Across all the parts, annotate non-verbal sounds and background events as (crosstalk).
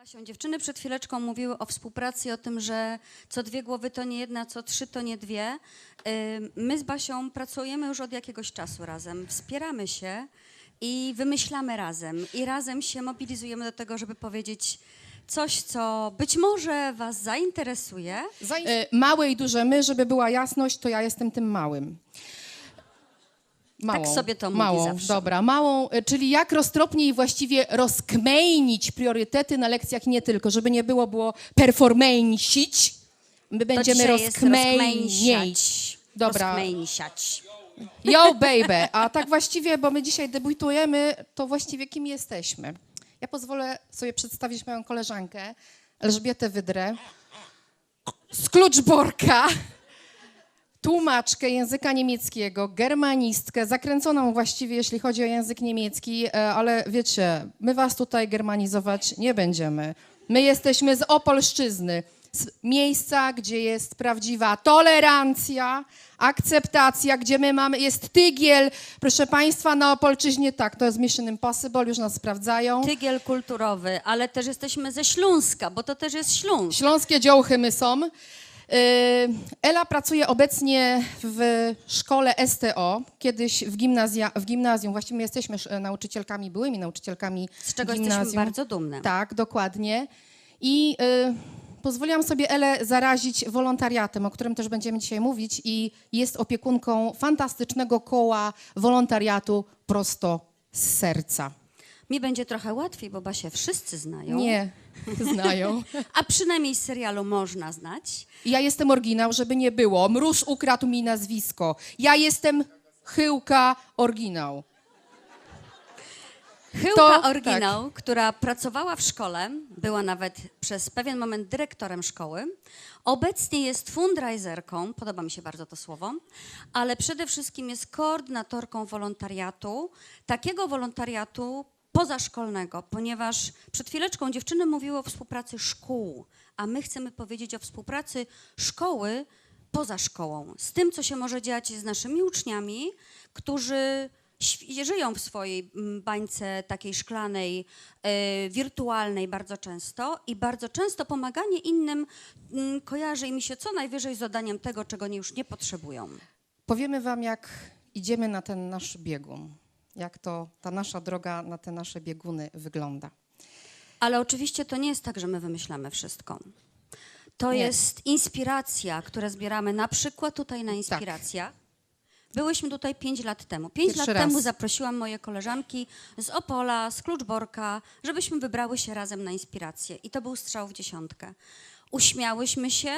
Basią, dziewczyny przed chwileczką mówiły o współpracy o tym, że co dwie głowy to nie jedna, co trzy to nie dwie. My z Basią pracujemy już od jakiegoś czasu razem, wspieramy się i wymyślamy razem. I razem się mobilizujemy do tego, żeby powiedzieć coś, co być może Was zainteresuje. E, Małe i duże my, żeby była jasność, to ja jestem tym małym. Małą, Tak sobie to mówi małą, zawsze. Dobra, małą, e, czyli jak roztropniej właściwie rozkmejnić priorytety na lekcjach nie tylko, żeby nie było, było performencić, my będziemy rozkmejnić. Dobra. Yo, baby. A tak właściwie, bo my dzisiaj debiutujemy, to właściwie kim jesteśmy? Ja pozwolę sobie przedstawić moją koleżankę, Elżbietę Wydrę, z Kluczborka, tłumaczkę języka niemieckiego, germanistkę, zakręconą właściwie, jeśli chodzi o język niemiecki, e, ale wiecie, my was tutaj germanizować nie będziemy. My jesteśmy z Opolszczyzny, z miejsca, gdzie jest prawdziwa tolerancja, akceptacja, gdzie my mamy, jest tygiel. Proszę Państwa, na Opolczyźnie tak, to jest Mission Impossible, już nas sprawdzają. Tygiel kulturowy, ale też jesteśmy ze Śląska, bo to też jest Śląsk. Śląskie dziołchy my są. Yy, Ela pracuje obecnie w szkole STO, kiedyś w, gimnazja, w gimnazjum. Właściwie my jesteśmy sz- nauczycielkami, byłymi nauczycielkami Z czego gimnazjum. jesteśmy bardzo dumne. Tak, dokładnie. I y, pozwoliłam sobie Elę zarazić wolontariatem, o którym też będziemy dzisiaj mówić i jest opiekunką fantastycznego koła wolontariatu prosto z serca. Mi będzie trochę łatwiej, bo Basie wszyscy znają. Nie znają. (laughs) A przynajmniej z serialu można znać. Ja jestem oryginał, żeby nie było. Mróz ukradł mi nazwisko. Ja jestem Chyłka oryginał. Chyłka To- Oryginał, która pracowała w szkole, była nawet przez pewien moment dyrektorem szkoły. Obecnie jest fundraiserką, podoba mi się bardzo to słowo, ale przede wszystkim jest koordynatorką wolontariatu, takiego wolontariatu pozaszkolnego, ponieważ przed chwileczką dziewczyny mówiły o współpracy szkół, a my chcemy powiedzieć o współpracy szkoły poza szkołą, z tym, co się może dziać z naszymi uczniami, którzy żyją w swojej mm, bańce takiej szklanej, e, wirtualnej bardzo często i bardzo często pomaganie innym mm, kojarzy im się co najwyżej z zadaniem tego, czego już nie potrzebują. Powiemy wam, jak idziemy na ten nasz biegun. Jak to ta nasza droga na te nasze bieguny wygląda. Ale oczywiście to nie jest tak, że my wymyślamy wszystko. To Nie. jest inspiracja, które zbieramy na przykład tutaj na inspiracja. Byłyśmy tutaj pięć lat temu. Pięć Pierwszy lat raz. temu zaprosiłam moje koleżanki z Opola, z Kluczborka, żebyśmy wybrały się razem na inspirację. I to był strzał w dziesiątkę. Uśmiałyśmy się,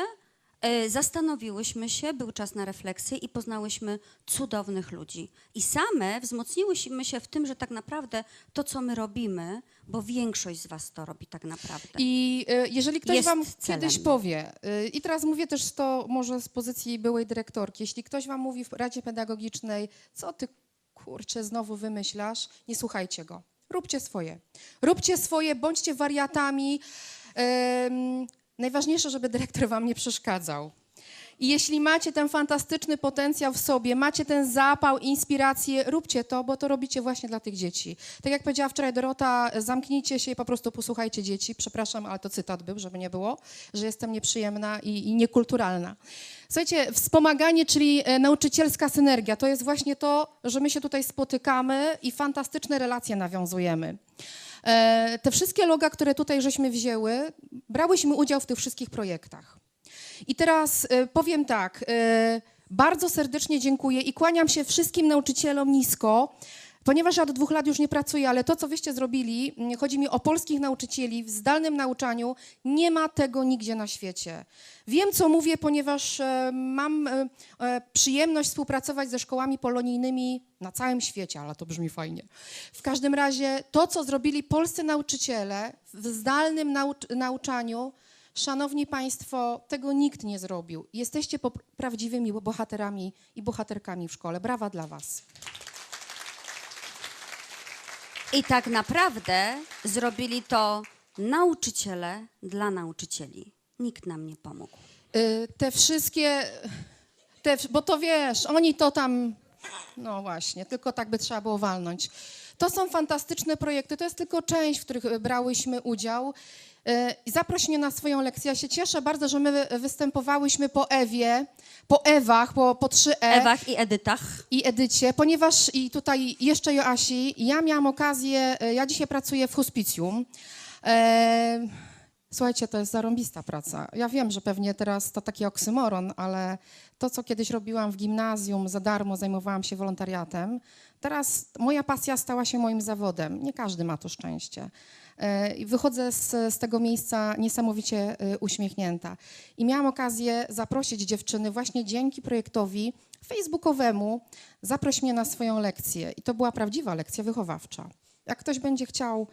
zastanowiłyśmy się, był czas na refleksję i poznałyśmy cudownych ludzi. I same wzmocniłyśmy się w tym, że tak naprawdę to, co my robimy, bo większość z was to robi tak naprawdę. I y, jeżeli ktoś Jest wam celem. kiedyś powie, y, i teraz mówię też to może z pozycji byłej dyrektorki, jeśli ktoś wam mówi w Radzie Pedagogicznej, co ty kurczę znowu wymyślasz, nie słuchajcie go. Róbcie swoje. Róbcie swoje, bądźcie wariatami. Najważniejsze, żeby dyrektor wam nie przeszkadzał. I jeśli macie ten fantastyczny potencjał w sobie, macie ten zapał, inspirację, róbcie to, bo to robicie właśnie dla tych dzieci. Tak jak powiedziała wczoraj Dorota, zamknijcie się i po prostu posłuchajcie dzieci. Przepraszam, ale to cytat był, żeby nie było, że jestem nieprzyjemna i, i niekulturalna. Słuchajcie, wspomaganie, czyli e, nauczycielska synergia, to jest właśnie to, że my się tutaj spotykamy i fantastyczne relacje nawiązujemy. E, te wszystkie loga, które tutaj żeśmy wzięły, brałyśmy udział w tych wszystkich projektach. I teraz e, powiem tak, e, bardzo serdecznie dziękuję i kłaniam się wszystkim nauczycielom nisko, ponieważ ja od dwóch lat już nie pracuję, ale to, co wyście zrobili, mm, chodzi mi o polskich nauczycieli w zdalnym nauczaniu, nie ma tego nigdzie na świecie. Wiem, co mówię, ponieważ e, mam e, e, przyjemność współpracować ze szkołami polonijnymi na całym świecie, ale to brzmi fajnie. W każdym razie to, co zrobili polscy nauczyciele w zdalnym naucz- nauczaniu, Szanowni Państwo, tego nikt nie zrobił. Jesteście prawdziwymi bohaterami i bohaterkami w szkole. Brawa dla Was. I tak naprawdę zrobili to nauczyciele dla nauczycieli. Nikt nam nie pomógł. Y, te wszystkie, te, bo to wiesz, oni to tam, no właśnie, tylko tak by trzeba było walnąć. To są fantastyczne projekty. To jest tylko część, w których brałyśmy udział. E, i Zaproś mnie na swoją lekcję. Ja się cieszę bardzo, że my wy- występowałyśmy po Ewie, po Ewach, po, po 3E Ewach i Edytach. i Edycie, ponieważ i tutaj jeszcze Joasi, ja miałam okazję, e, ja dzisiaj pracuję w hospicjum. E, słuchajcie, to jest zarąbista praca. Ja wiem, że pewnie teraz to taki oksymoron, ale to, co kiedyś robiłam w gimnazjum za darmo, zajmowałam się wolontariatem, teraz moja pasja stała się moim zawodem. Nie każdy ma to szczęście. E, I wychodzę z, z tego miejsca niesamowicie e, uśmiechnięta. I miałam okazję zaprosić dziewczyny właśnie dzięki projektowi facebookowemu Zaproś mnie na swoją lekcję. I to była prawdziwa lekcja wychowawcza. Jak ktoś będzie chciał,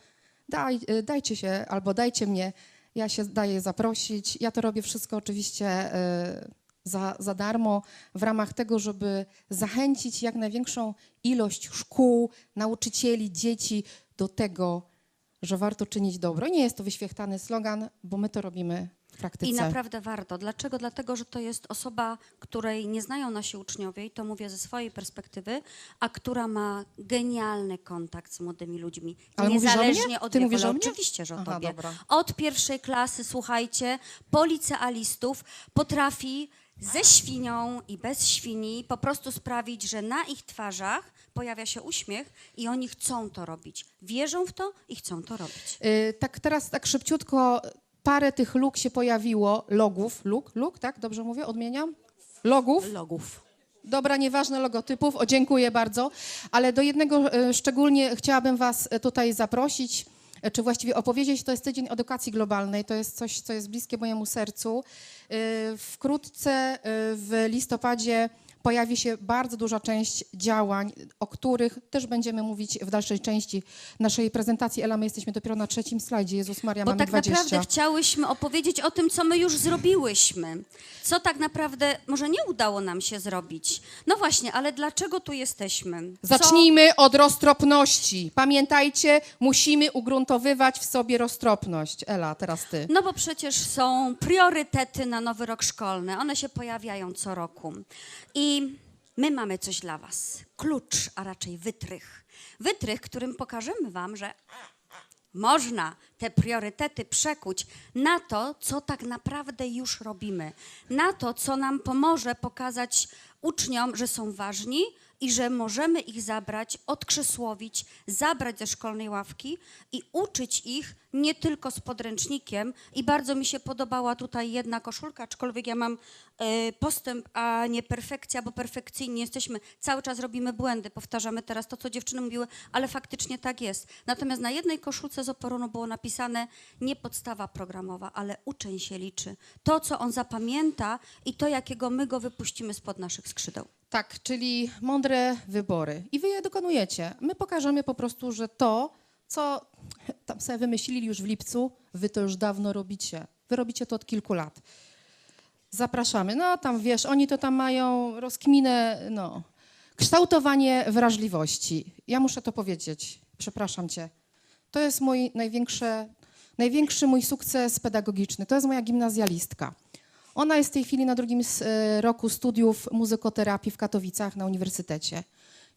daj, y, dajcie się albo dajcie mnie, ja się daję zaprosić. Ja to robię wszystko oczywiście za, za darmo w ramach tego, żeby zachęcić jak największą ilość szkół, nauczycieli, dzieci do tego, że warto czynić dobro. Nie jest to wyświechtany slogan, bo my to robimy w praktyce. I naprawdę warto. Dlaczego? Dlatego, że to jest osoba, której nie znają nasi uczniowie, i to mówię ze swojej perspektywy, a która ma genialny kontakt z młodymi ludźmi. Ale niezależnie od Ty wieku. mówisz ale o mnie? Oczywiście, że o Aha, tobie. dobra. Od pierwszej klasy, słuchajcie, po licealistów potrafi ze świnią i bez świni po prostu sprawić, że na ich twarzach pojawia się uśmiech i oni chcą to robić. Wierzą w to i chcą to robić. Y, tak teraz tak szybciutko parę tych luk się pojawiło, logów, luk, luk, tak? Dobrze mówię? Odmieniam? Logów? Logów. Dobra, nieważne logotypów, o dziękuję bardzo, ale do jednego e, szczególnie chciałabym Was e, tutaj zaprosić, czy właściwie opowiedzieć, to jest Tydzień Edukacji Globalnej, to jest coś, co jest bliskie mojemu sercu. E, Wkrótce e, w listopadzie pojawi się bardzo duża część działań, o których też będziemy mówić w dalszej części naszej prezentacji. Ela, my jesteśmy dopiero na trzecim slajdzie, Jezus Maria, Bo mamy tak 20. naprawdę chciałyśmy opowiedzieć o tym, co my już zrobiłyśmy. Co tak naprawdę może nie udało nam się zrobić. No właśnie, ale dlaczego tu jesteśmy? Co- Zacznijmy od roztropności. Pamiętajcie, musimy ugruntowywać w sobie roztropność. Ela, teraz ty. No bo przecież są priorytety na nowy rok szkolny. One się pojawiają co roku. I my mamy coś dla Was. Klucz, a raczej wytrych. Wytrych, którym pokażemy Wam, że można te priorytety przekuć na to, co tak naprawdę już robimy, na to, co nam pomoże pokazać uczniom, że są ważni i że możemy ich zabrać, odkrzesłowić, zabrać ze szkolnej ławki i uczyć ich nie tylko z podręcznikiem. I bardzo mi się podobała tutaj jedna koszulka, aczkolwiek ja mam e, postęp, a nie perfekcja, bo perfekcyjni jesteśmy. Cały czas robimy błędy, powtarzamy teraz to, co dziewczyny mówiły, ale faktycznie tak jest. Natomiast na jednej koszulce z oporonu było napisane nie podstawa programowa, ale uczeń się liczy. To, co on zapamięta i to, jakiego my go wypuścimy spod naszych skrzydeł. Tak, czyli mądre wybory. I wy je dokonujecie. My pokażemy po prostu, że to, co tam sobie wymyślili już w lipcu, wy to już dawno robicie. Wy robicie to od kilku lat. Zapraszamy. No tam wiesz, oni to tam mają rozkminę, no. Kształtowanie wrażliwości. Ja muszę to powiedzieć. Przepraszam cię. To jest mój największy, największy mój sukces pedagogiczny. To jest moja gimnazjalistka. Ona jest w tej chwili na drugim e, roku studiów muzykoterapii w Katowicach na uniwersytecie.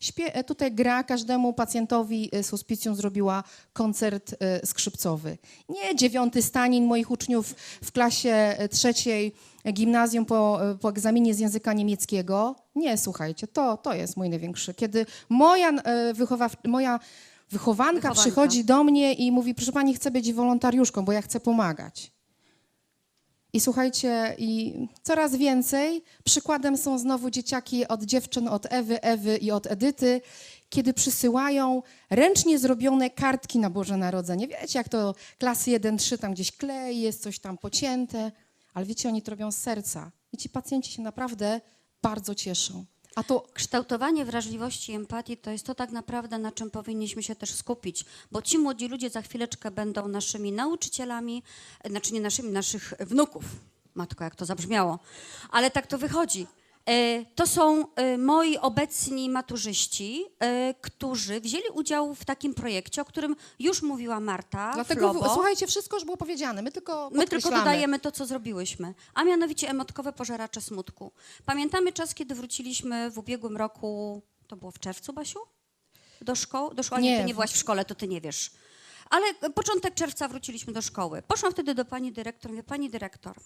Śpie, e, tutaj gra każdemu pacjentowi e, z hospicjum zrobiła koncert skrzypcowy. Nie dziewiąty stanin moich uczniów w klasie trzeciej gimnazjum po, po egzaminie z języka niemieckiego. Nie, słuchajcie, to, to jest mój największy. Kiedy moja, wychowaw, moja wychowanka, Wychowanka. przychodzi do mnie i mówi, proszę pani, chcę być wolontariuszką, bo ja chcę pomagać. I słuchajcie, i coraz więcej. Przykładem są znowu dzieciaki od dziewczyn, od Ewy, Ewy i od Edyty, kiedy przysyłają ręcznie zrobione kartki na Boże Narodzenie. Wiecie, jak to klasy 1-3, tam gdzieś klej, jest coś tam pocięte, ale wiecie, oni to robią z serca. I ci pacjenci się naprawdę bardzo cieszą. A to Kształtowanie wrażliwości i empatii to jest to tak naprawdę, na czym powinniśmy się też skupić, bo ci młodzi ludzie za chwileczkę będą naszymi nauczycielami, e, znaczy nie naszymi, naszych wnuków. Matko, jak to zabrzmiało. Ale tak to wychodzi. E, To są e, moi obecni maturzyści, e, którzy wzięli udział w takim projekcie, o którym już mówiła Marta. dlatego, Flobo. słuchajcie, wszystko już było powiedziane. My tylko My tylko dodajemy to, co zrobiłyśmy, a mianowicie emotkowe pożeracze smutku. Pamiętamy czas, kiedy wróciliśmy w ubiegłym roku, to było w czerwcu, Basiu? do szkoły? Do szkoły? Nie, Nie. ty nie byłaś w szkole, to ty nie wiesz. Ale początek czerwca wróciliśmy do szkoły. Poszłam wtedy do pani dyrektor, mówię, pani dyrektor,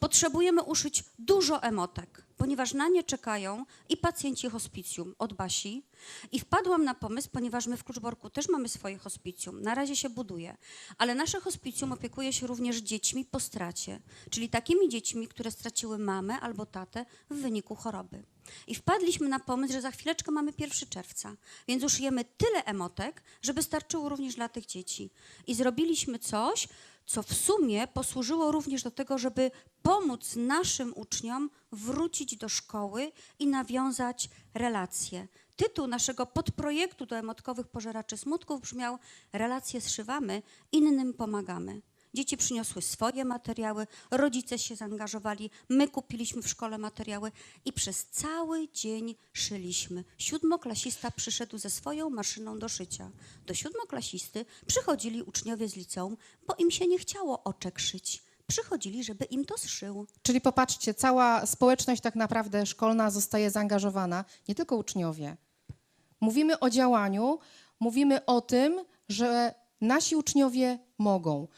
potrzebujemy uszyć dużo emotek, ponieważ na nie czekają i pacjenci hospicjum od Basi. I wpadłam na pomysł, ponieważ my w Kluczborku też mamy swoje hospicjum, na razie się buduje, ale nasze hospicjum opiekuje się również dziećmi po stracie, czyli takimi dziećmi, które straciły mamę albo tatę w wyniku choroby. I wpadliśmy na pomysł, że za chwileczkę mamy 1 czerwca, więc uszujemy tyle emotek, żeby starczyło również dla tych dzieci. I zrobiliśmy coś, co w sumie posłużyło również do tego, żeby pomóc naszym uczniom wrócić do szkoły i nawiązać relacje. Tytuł naszego podprojektu do emotkowych pożeraczy smutków brzmiał Relacje zszywamy, innym pomagamy. Dzieci przyniosły swoje materiały, rodzice się zaangażowali, my kupiliśmy w szkole materiały i przez cały dzień szyliśmy. Siódmoklasista przyszedł ze swoją maszyną do szycia. Do siódmoklasisty przychodzili uczniowie z liceum, bo im się nie chciało oczek szyć. Przychodzili, żeby im to zszył. Czyli popatrzcie, cała społeczność tak naprawdę szkolna zostaje zaangażowana, nie tylko uczniowie. Mówimy o działaniu, mówimy o tym, że nasi uczniowie mogą.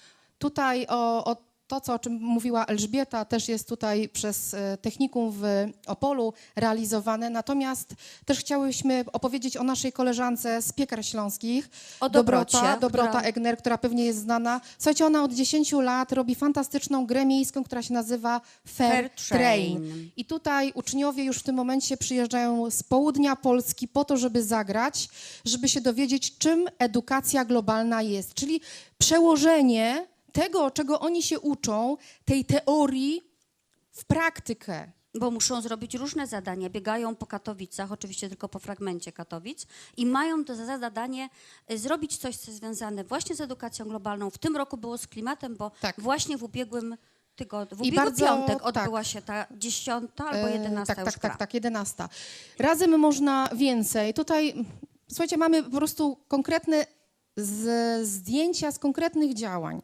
Tutaj o, o to, co, o czym mówiła Elżbieta, też jest tutaj przez e, technikum w Opolu realizowane. Natomiast też chciałyśmy opowiedzieć o naszej koleżance z Piekar Śląskich. O Dobrocie, Dobrota, Dobrota która- Egner, która pewnie jest znana. Słuchajcie, ona od 10 lat robi fantastyczną grę miejską, która się nazywa Fair, Fair Train. Train. I tutaj uczniowie już w tym momencie przyjeżdżają z południa Polski po to, żeby zagrać, żeby się dowiedzieć, czym edukacja globalna jest. Czyli przełożenie tego, czego oni się uczą, tej teorii w praktykę. bo muszą zrobić różne zadania. Biegają po Katowicach, oczywiście tylko po fragmencie Katowic, i mają to za zadanie y, zrobić coś, co jest związane właśnie z edukacją globalną. W tym roku było z klimatem, bo Tak. właśnie w ubiegłym tygodniu, w ubiegły bardzo- piątek tak. odbyła się ta dziesiąta albo E, jedenasta Tak, tak, tak, tak, jedenasta. Razem można więcej. Tutaj, słuchajcie, mamy po prostu konkretne z, zdjęcia z konkretnych działań,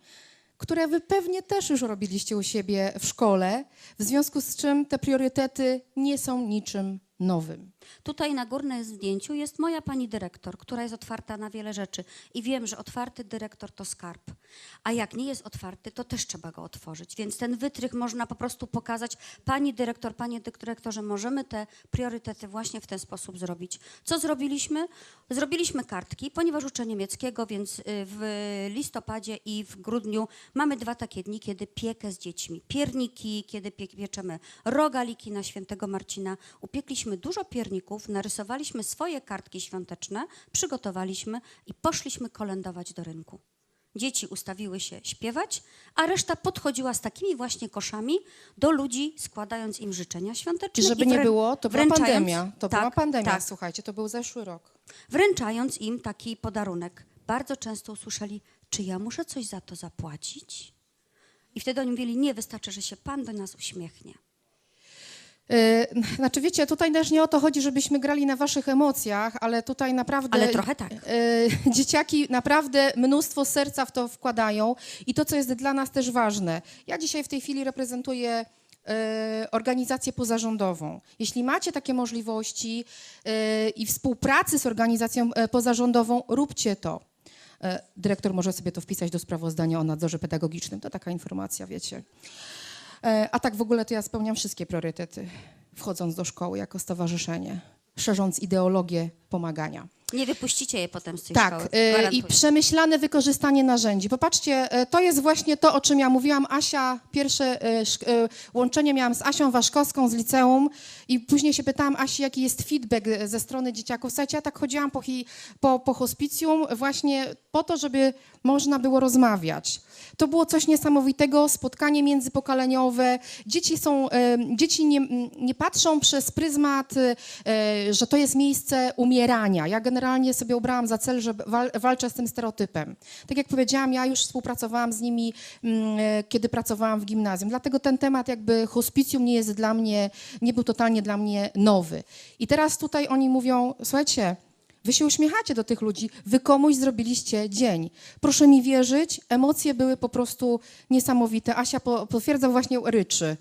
które wy pewnie też już robiliście u siebie w szkole, w związku z czym te priorytety nie są niczym nowym. Tutaj na górnym zdjęciu jest moja pani dyrektor, która jest otwarta na wiele rzeczy. I wiem, że otwarty dyrektor to skarb. A jak nie jest otwarty, to też trzeba go otworzyć. Więc ten wytrych można po prostu pokazać. Pani dyrektor, panie dyrektorze, możemy te priorytety właśnie w ten sposób zrobić. Co zrobiliśmy? Zrobiliśmy kartki, ponieważ uczę niemieckiego, więc y, w listopadzie i w grudniu mamy dwa takie dni, kiedy piekę z dziećmi. Pierniki, kiedy pie- pieczemy rogaliki na świętego Marcina. Upiekliśmy dużo pierników, narysowaliśmy swoje kartki świąteczne, przygotowaliśmy i poszliśmy kolędować do rynku. Dzieci ustawiły się śpiewać, a reszta podchodziła z takimi właśnie koszami do ludzi, składając im życzenia świąteczne. I żeby i nie było, to była pandemia. To była tak, pandemia, tak, słuchajcie, to był zeszły rok. wręczając im taki podarunek. Bardzo często usłyszeli, czy ja muszę coś za to zapłacić? I wtedy oni mówili, nie, wystarczy, że się Pan do nas uśmiechnie. Yy, Znaczy wiecie, tutaj też nie o to chodzi, żebyśmy grali na waszych emocjach, ale tutaj naprawdę... Ale trochę tak. Yy, (laughs) Dzieciaki naprawdę mnóstwo serca w to wkładają i to, co jest dla nas też ważne. Ja dzisiaj w tej chwili reprezentuję yy, organizację pozarządową. Jeśli macie takie możliwości i współpracy z organizacją pozarządową, róbcie to. Dyrektor może sobie to wpisać do sprawozdania o nadzorze pedagogicznym. To taka informacja, wiecie. E, A tak w ogóle to ja spełniam wszystkie priorytety, wchodząc do szkoły jako stowarzyszenie, szerząc ideologię pomagania. Nie wypuścicie je potem z tej Tak, szkoły. e, i przemyślane wykorzystanie narzędzi. Popatrzcie, e, to jest właśnie to, o czym ja mówiłam. Asia, pierwsze łączenie miałam z Asią Waszkowską z liceum i później się pytałam Asi, jaki jest feedback ze strony dzieciaków. Słuchajcie, ja tak chodziłam po, po, po hospicjum właśnie po to, żeby można było rozmawiać. To było coś niesamowitego, spotkanie międzypokoleniowe. Dzieci są, e, dzieci nie, nie patrzą przez pryzmat, e, że to jest miejsce umierania. Ja generalnie sobie ubrałam za cel, że wal, walczę z tym stereotypem. Tak jak powiedziałam, ja już współpracowałam z nimi, mm, e, kiedy pracowałam w gimnazjum. Dlatego ten temat jakby hospicjum nie jest dla mnie, nie był totalnie dla mnie nowy. I teraz tutaj oni mówią, słuchajcie, Wy się uśmiechacie do tych ludzi, wy komuś zrobiliście dzień. Proszę mi wierzyć, emocje były po prostu niesamowite. Asia po, potwierdza właśnie ryczy.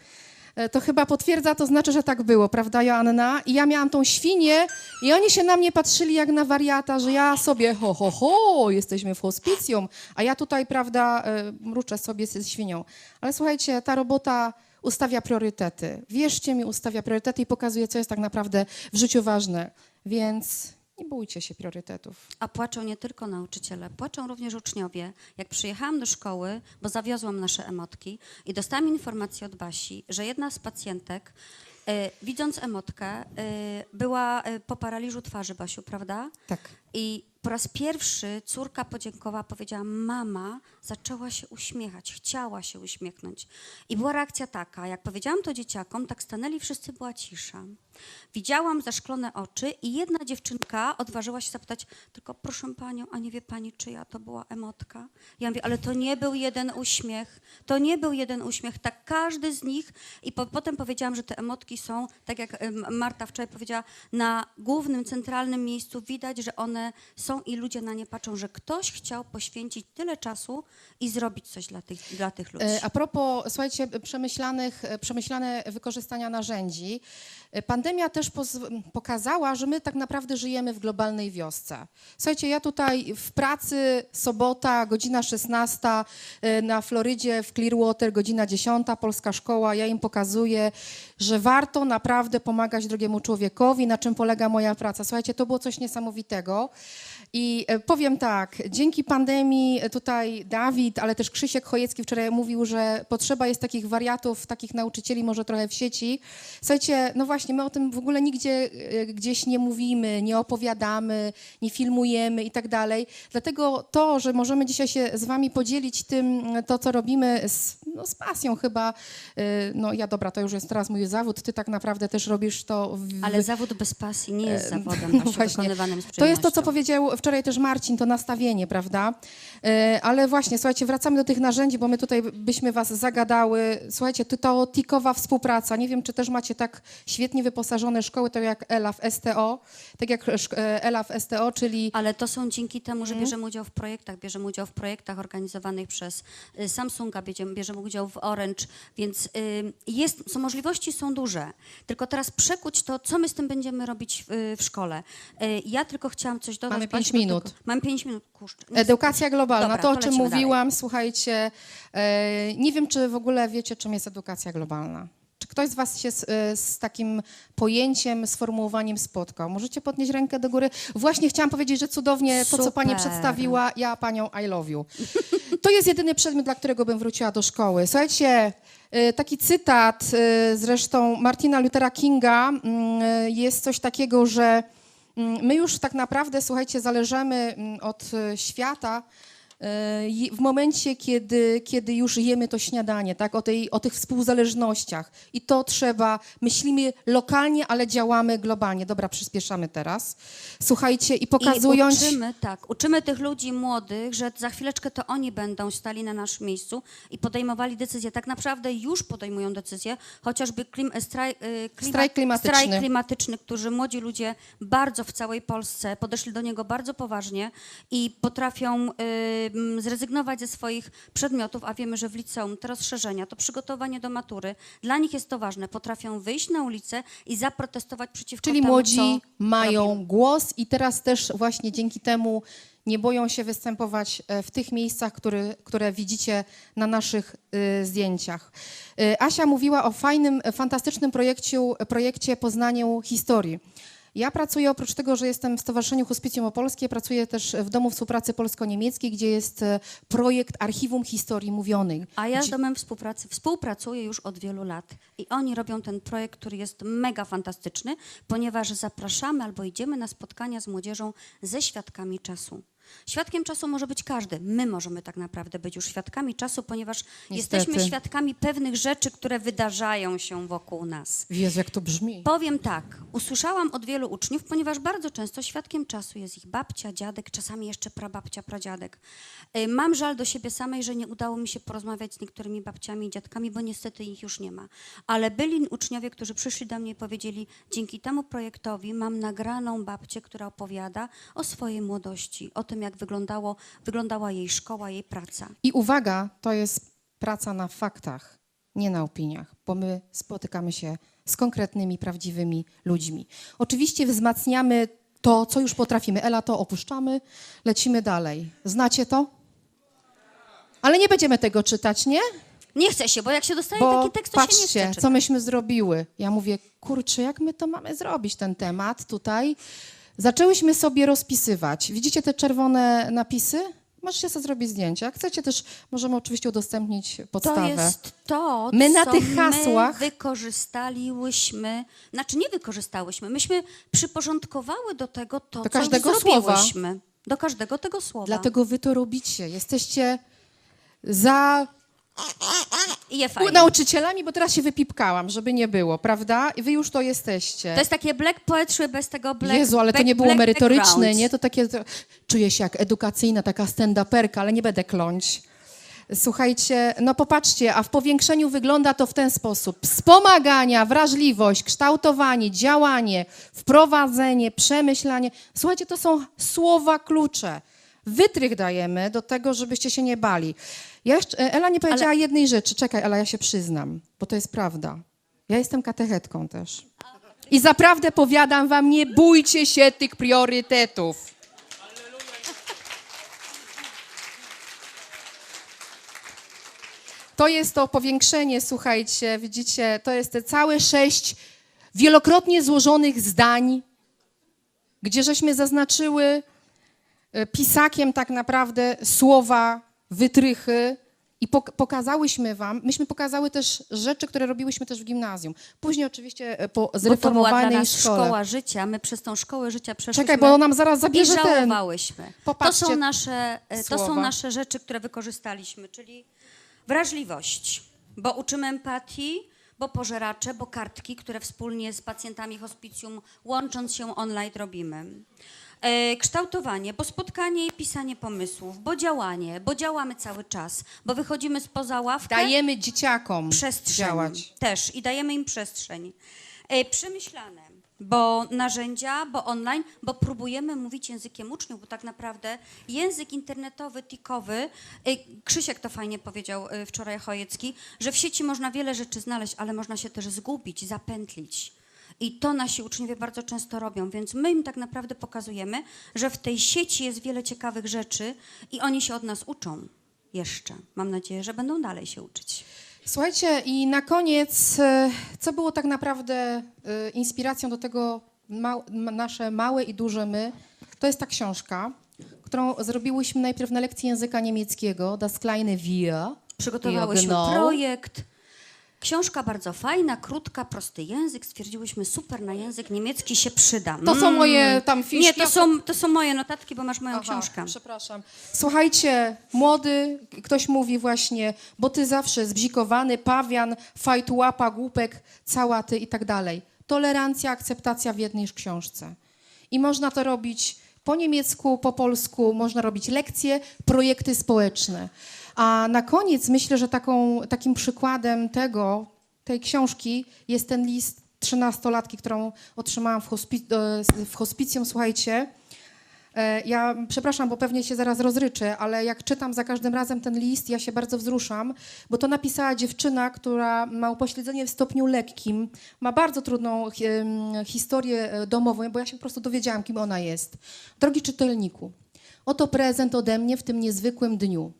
E, To chyba potwierdza, to znaczy, że tak było, prawda, Joanna? I ja miałam tą świnię i oni się na mnie patrzyli jak na wariata, że ja sobie ho, ho, ho, jesteśmy w hospicjum, a ja tutaj, prawda, e, mruczę sobie ze świnią. Ale słuchajcie, ta robota ustawia priorytety. Wierzcie mi, ustawia priorytety i pokazuje, co jest tak naprawdę w życiu ważne. Więc nie bójcie się priorytetów. A płaczą nie tylko nauczyciele, płaczą również uczniowie. Jak przyjechałam do szkoły, bo zawiozłam nasze emotki i dostałam informację od Basi, że jedna z pacjentek, e, widząc emotkę, e, była e, po paraliżu twarzy, Basiu, prawda? Tak. I po raz pierwszy córka podziękowała, powiedziała: Mama zaczęła się uśmiechać, chciała się uśmiechnąć. I była reakcja taka: jak powiedziałam to dzieciakom, tak stanęli wszyscy, była cisza. Widziałam zaszklone oczy i jedna dziewczynka odważyła się zapytać: Tylko proszę panią, a nie wie pani, czyja to była emotka? Ja mówię: Ale to nie był jeden uśmiech. To nie był jeden uśmiech. Tak każdy z nich. I po, potem powiedziałam, że te emotki są, tak jak Marta wczoraj powiedziała, na głównym, centralnym miejscu. Widać, że one są i ludzie na nie patrzą, że ktoś chciał poświęcić tyle czasu i zrobić coś dla tych, dla tych ludzi. E, A propos, słuchajcie, przemyślanych, e, przemyślane wykorzystania narzędzi, e, pandemia też pokazała, że my tak naprawdę żyjemy w globalnej wiosce. Słuchajcie, ja tutaj w pracy, sobota, godzina 16, e, na Florydzie w Clearwater, godzina 10, polska szkoła, ja im pokazuję, że warto naprawdę pomagać drugiemu człowiekowi, na czym polega moja praca. Słuchajcie, to było coś niesamowitego. I e, powiem tak, dzięki pandemii e, tutaj Dawid, ale też Krzysiek Chojecki wczoraj mówił, że potrzeba jest takich wariatów, takich nauczycieli może trochę w sieci. Słuchajcie, no właśnie, my o tym w ogóle nigdzie e, gdzieś nie mówimy, nie opowiadamy, nie filmujemy i tak dalej. Dlatego to, że możemy dzisiaj się z wami podzielić tym, to co robimy z, no, z pasją chyba, no ja dobra, to już jest teraz mój zawód, ty tak naprawdę też robisz to w, Ale zawód bez pasji nie jest zawodem (laughs) no właśnie. wykonywanym z To jest to, co powiedział wczoraj też Marcin, to nastawienie, prawda? E, Ale właśnie, słuchajcie, wracamy do tych narzędzi, bo my tutaj byśmy was zagadały. Słuchajcie, to tikowa współpraca. Nie wiem, czy też macie tak świetnie wyposażone szkoły, tak jak Ela w STO, tak jak Ela w STO, czyli Ale to są dzięki temu, Mhm. że bierzemy udział w projektach, bierzemy udział w projektach organizowanych przez y, Samsunga, bierzemy, bierzemy udział w Orange, więc y, jest, są, możliwości są duże. Tylko teraz przekuć to, co my z tym będziemy robić w, w szkole. Y, ja tylko chciałam coś dodać. Mamy pięć minut. Tylko, mam pięć minut, kurczę. nie edukacja globalna. Dobra, to, o czym mówiłam, słuchajcie, e, nie wiem, czy w ogóle wiecie, czym jest edukacja globalna. Czy ktoś z was się z, e, z takim pojęciem, sformułowaniem spotkał? Możecie podnieść rękę do góry. Właśnie chciałam powiedzieć, że cudownie to, co pani Super. przedstawiła, ja panią I love you. (laughs) To jest jedyny przedmiot, dla którego bym wróciła do szkoły. Słuchajcie, e, taki cytat zresztą Martina Luthera Kinga mm, jest coś takiego, że my już tak naprawdę, słuchajcie, zależymy mm, od e, świata w momencie, kiedy, kiedy już jemy to śniadanie, tak? o, tej, o tych współzależnościach. I to trzeba, myślimy lokalnie, ale działamy globalnie. Dobra, przyspieszamy teraz. Słuchajcie, i pokazując... I uczymy, tak, uczymy tych ludzi młodych, że za chwileczkę to oni będą stali na naszym miejscu i podejmowali decyzje. Tak naprawdę już podejmują decyzje, chociażby klim, straj, y, klima, Strajk klimatyczny. strajk klimatyczny, którzy młodzi ludzie bardzo w całej Polsce podeszli do niego bardzo poważnie i potrafią y, zrezygnować ze swoich przedmiotów, a wiemy, że w liceum te rozszerzenia, to przygotowanie do matury, dla nich jest to ważne. Potrafią wyjść na ulicę i zaprotestować przeciwko Czyli temu, młodzi co mają robimy. głos i teraz też właśnie dzięki temu nie boją się występować e, w tych miejscach, które, które widzicie na naszych y, zdjęciach. Y, Asia mówiła o fajnym, fantastycznym projekcie, projekcie Poznaniu Historii. Ja pracuję, oprócz tego, że jestem w Stowarzyszeniu Hospicjum Opolskie, pracuję też w Domu Współpracy Polsko-Niemieckiej, gdzie jest e, projekt Archiwum Historii Mówionej. A ja z Domem Współpracy współpracuję już od wielu lat i oni robią ten projekt, który jest mega fantastyczny, ponieważ zapraszamy albo idziemy na spotkania z młodzieżą ze świadkami czasu. Świadkiem czasu może być każdy. My możemy tak naprawdę być już świadkami czasu, ponieważ Niestety. jesteśmy świadkami pewnych rzeczy, które wydarzają się wokół nas. Jezu, jak to brzmi. Powiem tak, usłyszałam od wielu uczniów, ponieważ bardzo często świadkiem czasu jest ich babcia, dziadek, czasami jeszcze prababcia, pradziadek. Y, Mam żal do siebie samej, że nie udało mi się porozmawiać z niektórymi babciami i dziadkami, bo niestety ich już nie ma. Ale byli uczniowie, którzy przyszli do mnie i powiedzieli, dzięki temu projektowi mam nagraną babcię, która opowiada o swojej młodości, o tym, jak wyglądało, wyglądała jej szkoła, jej praca. I uwaga, to jest praca na faktach. nie na opiniach, bo my spotykamy się z konkretnymi, prawdziwymi ludźmi. Oczywiście wzmacniamy to, co już potrafimy. Ela, to opuszczamy, lecimy dalej. Znacie to? Ale nie będziemy tego czytać, nie? Nie chce się, bo jak się dostaje Bo taki tekst, to się nie patrzcie, chce czytać. co myśmy zrobiły. Ja mówię, kurczę, jak my to mamy zrobić, ten temat tutaj? Zaczęłyśmy sobie rozpisywać. Widzicie te czerwone napisy? Możecie sobie zrobić zdjęcia. Jak chcecie też, możemy oczywiście udostępnić To podstawę. jest to, My na co tych hasłach- my wykorzystaliśmy, znaczy nie wykorzystałyśmy, myśmy przyporządkowały do tego to, Do co każdego już słowa. Do każdego tego słowa. Dlatego wy to robicie. Jesteście za I je fajnie. nauczycielami, bo teraz się wypipkałam, żeby nie było, prawda? I wy już to jesteście. To jest takie black poetry bez tego black Jezu, ale to back- nie było black merytoryczne, background. nie? To takie, to, czuję się jak edukacyjna taka stand-uperka, ale nie będę kląć. Słuchajcie, no popatrzcie, a w powiększeniu wygląda to w ten sposób. Wspomagania, wrażliwość, kształtowanie, działanie, wprowadzenie, przemyślanie. Słuchajcie, to są słowa klucze. Wytrych dajemy do tego, żebyście się nie bali. Ja jeszcze, Ela nie powiedziała jednej rzeczy. Czekaj, Ela, ja się przyznam, bo to jest prawda. Ja jestem katechetką też. I zaprawdę powiadam wam, nie bójcie się tych priorytetów. To jest to powiększenie, słuchajcie, widzicie, to jest te całe sześć wielokrotnie złożonych zdań, gdzie żeśmy zaznaczyły e, pisakiem tak naprawdę słowa, wytrychy i pok- pokazałyśmy wam, myśmy pokazały też rzeczy, które robiłyśmy też w gimnazjum. Później oczywiście e, po Bo to była zreformowanej szkole. szkoła życia. My przez tą szkołę życia przeszliśmy Czekaj, bo nam zaraz i zabierze ten. żałowałyśmy. To są, nasze, e, to są nasze rzeczy, które wykorzystaliśmy, czyli wrażliwość, bo uczymy empatii, bo pożeracze, bo kartki, które wspólnie z pacjentami hospicjum, łącząc się online robimy. E, kształtowanie, bo spotkanie i pisanie pomysłów, bo działanie, bo działamy cały czas, bo wychodzimy spoza ławki Dajemy dzieciakom przestrzeń działać. też i dajemy im przestrzeń. E, przemyślane, bo narzędzia, bo online, bo próbujemy mówić językiem uczniów, bo tak naprawdę język internetowy, tikowy, e, Krzysiek to fajnie powiedział e, wczoraj Chojecki, że w sieci można wiele rzeczy znaleźć, ale można się też zgubić, zapętlić. I to nasi uczniowie bardzo często robią, więc my im tak naprawdę pokazujemy, że w tej sieci jest wiele ciekawych rzeczy i oni się od nas uczą jeszcze. Mam nadzieję, że będą dalej się uczyć. Słuchajcie, i na koniec, e, co było tak naprawdę e, inspiracją do tego mał, m- nasze małe i duże my, to jest ta książka, którą zrobiłyśmy najpierw na lekcji języka niemieckiego, Das kleine Wir. Przygotowałyśmy projekt. Książka bardzo fajna, krótka, prosty język. Stwierdziłyśmy, super, na język niemiecki się przyda. To są Mm. moje tam fiszki. Nie, to są, to są moje notatki, bo masz moją Aha, książkę. Przepraszam. Słuchajcie, młody, ktoś mówi właśnie, bo ty zawsze zbzikowany, pawian, fajtułapa, głupek, całaty i tak dalej. Tolerancja, akceptacja w jednej książce. I można to robić po niemiecku, po polsku, można robić lekcje, projekty społeczne. A na koniec myślę, że taką, takim przykładem tego, tej książki jest ten list trzynastolatki, którą otrzymałam w, e, w hospicjum, słuchajcie. E, Ja przepraszam, bo pewnie się zaraz rozryczę, ale jak czytam za każdym razem ten list, ja się bardzo wzruszam, bo to napisała dziewczyna, która ma upośledzenie w stopniu lekkim, ma bardzo trudną em, historię e, domową, bo ja się po prostu dowiedziałam, kim ona jest. Drogi czytelniku, oto prezent ode mnie w tym niezwykłym dniu.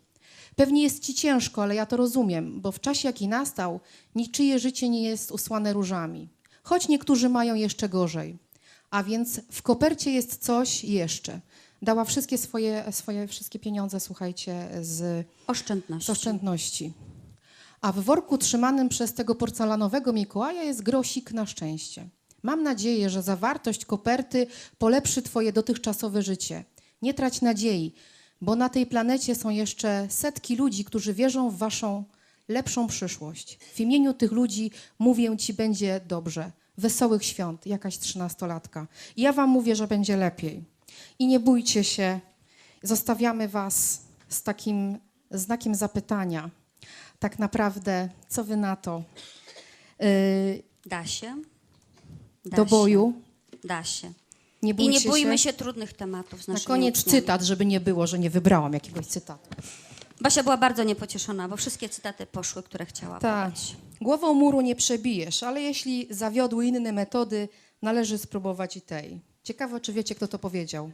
Pewnie jest ci ciężko, ale ja to rozumiem, bo w czasie, jaki nastał, niczyje życie nie jest usłane różami. Choć niektórzy mają jeszcze gorzej. A więc w kopercie jest coś jeszcze. Dała wszystkie swoje, swoje wszystkie pieniądze, słuchajcie, z, Oszczędność. z oszczędności. A w worku trzymanym przez tego porcelanowego Mikołaja jest grosik na szczęście. Mam nadzieję, że zawartość koperty polepszy Twoje dotychczasowe życie. Nie trać nadziei, bo na tej planecie są jeszcze setki ludzi, którzy wierzą w Waszą lepszą przyszłość. W imieniu tych ludzi mówię Ci, będzie dobrze. Wesołych świąt, jakaś trzynastolatka. I ja Wam mówię, że będzie lepiej. I nie bójcie się, zostawiamy Was z takim znakiem zapytania. Tak naprawdę, co Wy na to? Yy, Da się. Da do się. boju. Da się. Nie I nie bójmy się. się trudnych tematów z Na koniec uczniami. cytat, żeby nie było, że nie wybrałam jakiegoś cytatu. Basia była bardzo niepocieszona, bo wszystkie cytaty poszły, które chciała Tak. podać. Głową muru nie przebijesz, ale jeśli zawiodły inne metody, należy spróbować i tej. Ciekawe, czy wiecie, kto to powiedział?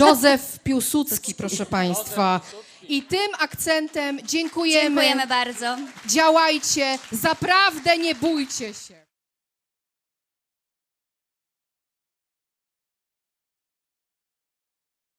Józef Piłsudski, proszę Państwa. I tym akcentem dziękujemy. Dziękujemy bardzo. Działajcie, zaprawdę nie bójcie się.